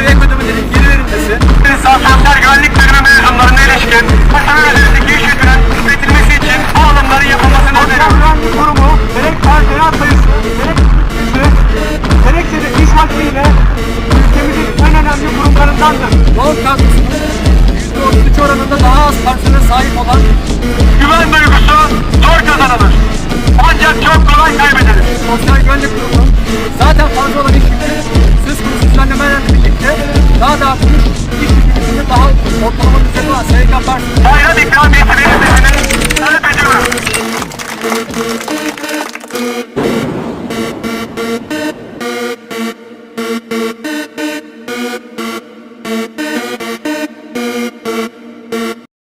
ve ekonominin geri verilmesi, Santander Güvenlik Bölümü mezunlarına ilişkin Mısır'ın üzerindeki iş yükünün üretilmesi için bu alımların yapılmasını öneriyor. Kurumu gerek personel sayısı, gerek gerekse de iş hakkıyla ülkemizin en önemli kurumlarındandır. Doğal katkısının %33 oranında daha az personele sahip olan güven duygusu zor kazanılır. Ancak çok kolay kaybedilir. Sosyal güvenlik kurumu zaten fazla olan al. Ortalama düzeni var. Seni kapar. Bayram ikram etmeyi sesini talep ediyorum.